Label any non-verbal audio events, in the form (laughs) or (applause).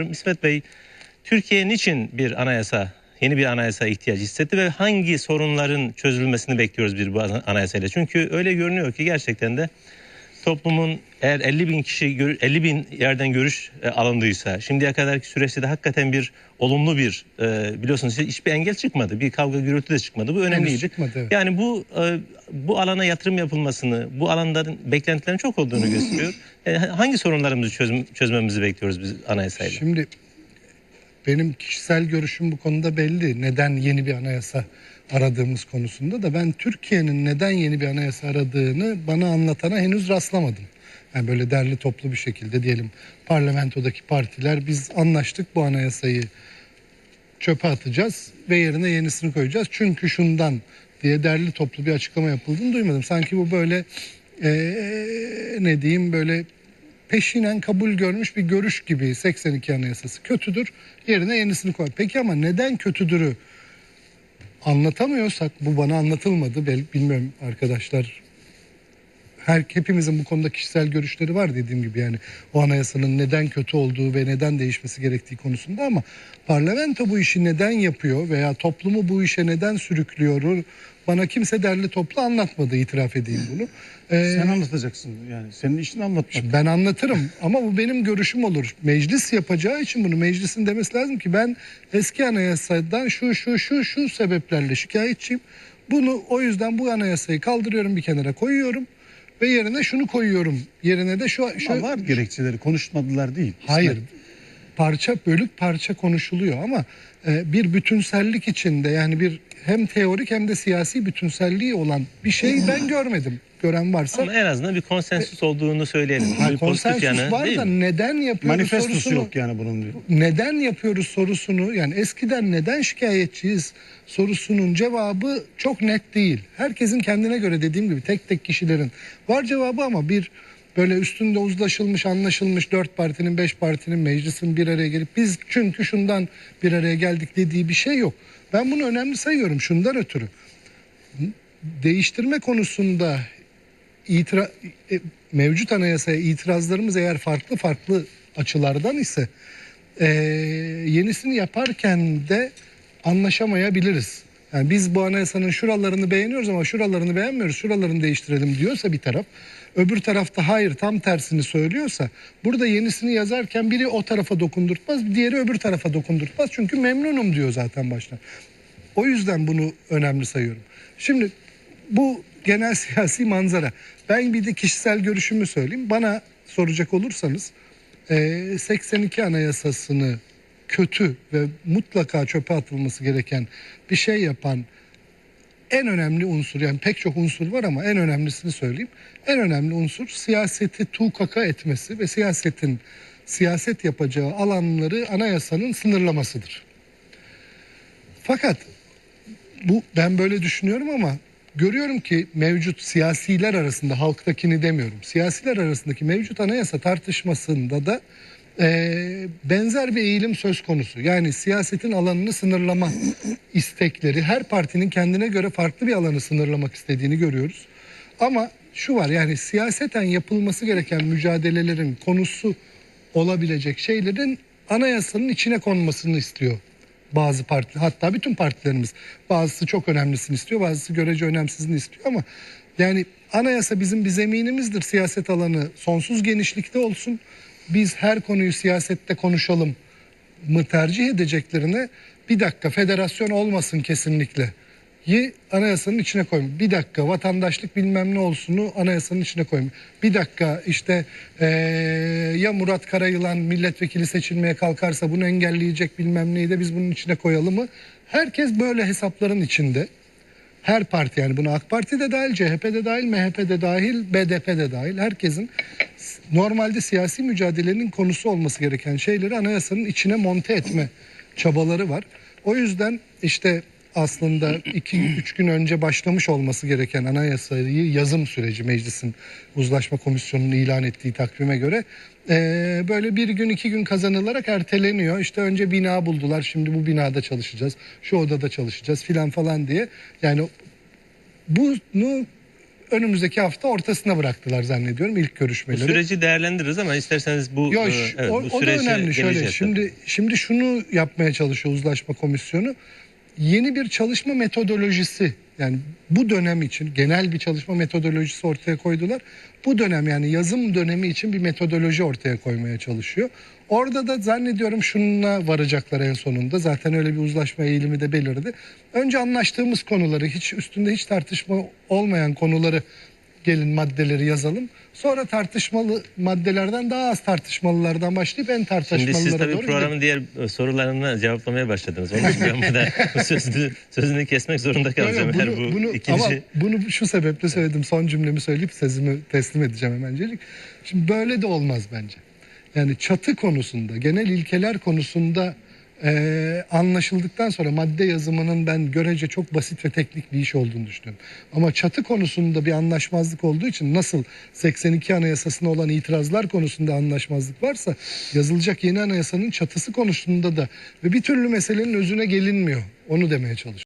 İsmet Bey, Türkiye niçin bir anayasa, yeni bir anayasa ihtiyacı hissetti ve hangi sorunların çözülmesini bekliyoruz bir bu anayasayla? Çünkü öyle görünüyor ki gerçekten de toplumun eğer 50 bin kişi 50 bin yerden görüş e, alındıysa şimdiye kadarki süreçte de hakikaten bir olumlu bir e, biliyorsunuz hiçbir engel çıkmadı. Bir kavga gürültü de çıkmadı. Bu önemliydi. çıkmadı, evet. Yani bu e, bu alana yatırım yapılmasını, bu alanların beklentilerin çok olduğunu (laughs) gösteriyor. E, hangi sorunlarımızı çözüm, çözmemizi bekliyoruz biz anayasayla? Şimdi benim kişisel görüşüm bu konuda belli. Neden yeni bir anayasa aradığımız konusunda da ben Türkiye'nin neden yeni bir anayasa aradığını bana anlatana henüz rastlamadım. Yani böyle derli toplu bir şekilde diyelim parlamentodaki partiler biz anlaştık bu anayasayı çöpe atacağız ve yerine yenisini koyacağız. Çünkü şundan diye derli toplu bir açıklama yapıldığını duymadım. Sanki bu böyle ee, ne diyeyim böyle peşinen kabul görmüş bir görüş gibi 82 Anayasası kötüdür. Yerine yenisini koy. Peki ama neden kötüdürü anlatamıyorsak bu bana anlatılmadı. Bilmiyorum arkadaşlar. Her hepimizin bu konuda kişisel görüşleri var dediğim gibi yani o anayasanın neden kötü olduğu ve neden değişmesi gerektiği konusunda ama parlamento bu işi neden yapıyor veya toplumu bu işe neden sürüklüyor bana kimse derli toplu anlatmadı itiraf edeyim bunu. Ee, Sen anlatacaksın yani senin işin anlatmak. Ben anlatırım (laughs) ama bu benim görüşüm olur. Meclis yapacağı için bunu meclisin demesi lazım ki ben eski anayasadan şu şu şu şu sebeplerle şikayetçiyim. Bunu o yüzden bu anayasayı kaldırıyorum bir kenara koyuyorum ve yerine şunu koyuyorum. Yerine de şu, şu ama var gerekçeleri konuşmadılar değil. Hayır. Parça bölük parça konuşuluyor ama e, bir bütünsellik içinde yani bir hem teorik hem de siyasi bütünselliği olan bir şey ben görmedim. Gören varsa Ama en azından bir konsensüs olduğunu söyleyelim. Ha, bir pozitif konsensus yanı var da mi? neden yapıyoruz Manifestosu sorusunu yok yani bunun diyor. neden yapıyoruz sorusunu yani eskiden neden şikayetçiyiz sorusunun cevabı çok net değil. Herkesin kendine göre dediğim gibi tek tek kişilerin var cevabı ama bir böyle üstünde uzlaşılmış anlaşılmış dört partinin beş partinin meclisin bir araya gelip biz çünkü şundan bir araya geldik dediği bir şey yok. Ben bunu önemli sayıyorum şundan ötürü. Değiştirme konusunda itira, e, mevcut anayasaya itirazlarımız eğer farklı farklı açılardan ise e, yenisini yaparken de anlaşamayabiliriz. Yani biz bu anayasanın şuralarını beğeniyoruz ama şuralarını beğenmiyoruz, şuralarını değiştirelim diyorsa bir taraf, öbür tarafta hayır tam tersini söylüyorsa burada yenisini yazarken biri o tarafa dokundurtmaz, diğeri öbür tarafa dokundurtmaz. Çünkü memnunum diyor zaten baştan. O yüzden bunu önemli sayıyorum. Şimdi bu genel (laughs) siyasi manzara. Ben bir de kişisel görüşümü söyleyeyim. Bana soracak olursanız 82 anayasasını kötü ve mutlaka çöpe atılması gereken bir şey yapan en önemli unsur yani pek çok unsur var ama en önemlisini söyleyeyim. En önemli unsur siyaseti tukaka etmesi ve siyasetin siyaset yapacağı alanları anayasanın sınırlamasıdır. Fakat bu ben böyle düşünüyorum ama görüyorum ki mevcut siyasiler arasında halktakini demiyorum. Siyasiler arasındaki mevcut anayasa tartışmasında da e, benzer bir eğilim söz konusu. Yani siyasetin alanını sınırlama istekleri her partinin kendine göre farklı bir alanı sınırlamak istediğini görüyoruz. Ama şu var yani siyaseten yapılması gereken mücadelelerin konusu olabilecek şeylerin anayasanın içine konmasını istiyor bazı parti hatta bütün partilerimiz. Bazısı çok önemlisini istiyor bazısı görece önemsizini istiyor ama yani anayasa bizim bir zeminimizdir. Siyaset alanı sonsuz genişlikte olsun. Biz her konuyu siyasette konuşalım mı tercih edeceklerine bir dakika federasyon olmasın kesinlikle yi anayasanın içine koyun. Bir dakika vatandaşlık bilmem ne olsunu anayasanın içine koyun. Bir dakika işte ee, ya Murat Karayılan milletvekili seçilmeye kalkarsa bunu engelleyecek bilmem neyi de biz bunun içine koyalım mı? Herkes böyle hesapların içinde. Her parti yani buna AK Parti de dahil, CHP de dahil, MHP de dahil, BDP de dahil herkesin normalde siyasi mücadelenin konusu olması gereken şeyleri anayasanın içine monte etme çabaları var. O yüzden işte aslında iki üç gün önce başlamış olması gereken anayasayı yazım süreci meclisin uzlaşma komisyonunun ilan ettiği takvime göre e, böyle bir gün iki gün kazanılarak erteleniyor. İşte önce bina buldular şimdi bu binada çalışacağız şu odada çalışacağız filan falan diye yani bunu önümüzdeki hafta ortasına bıraktılar zannediyorum ilk Bu görüşmeleri. süreci değerlendiririz ama isterseniz bu, Yo, e, evet, o, bu o da önemli şöyle. Şimdi şimdi şunu yapmaya çalışıyor uzlaşma komisyonu. Yeni bir çalışma metodolojisi yani bu dönem için genel bir çalışma metodolojisi ortaya koydular. Bu dönem yani yazım dönemi için bir metodoloji ortaya koymaya çalışıyor. Orada da zannediyorum şununla varacaklar en sonunda. Zaten öyle bir uzlaşma eğilimi de belirdi. Önce anlaştığımız konuları, hiç üstünde hiç tartışma olmayan konuları gelin maddeleri yazalım. Sonra tartışmalı maddelerden daha az tartışmalılardan başlayıp en Şimdi tartışmalılara siz tabii doğru programın diğer sorularını cevaplamaya başladınız. Onun için ben burada sözünü, sözünü kesmek zorunda kalacağım. Her bunu, bu bunu, ikinci... Ama bunu şu sebeple söyledim. Son cümlemi söyleyip sözümü teslim edeceğim hemencelik. Şimdi böyle de olmaz bence. Yani çatı konusunda, genel ilkeler konusunda eee, anlaşıldıktan sonra madde yazımının ben görece çok basit ve teknik bir iş olduğunu düşünüyorum. Ama çatı konusunda bir anlaşmazlık olduğu için nasıl 82 anayasasına olan itirazlar konusunda anlaşmazlık varsa yazılacak yeni anayasanın çatısı konusunda da ve bir türlü meselenin özüne gelinmiyor. Onu demeye çalışıyorum.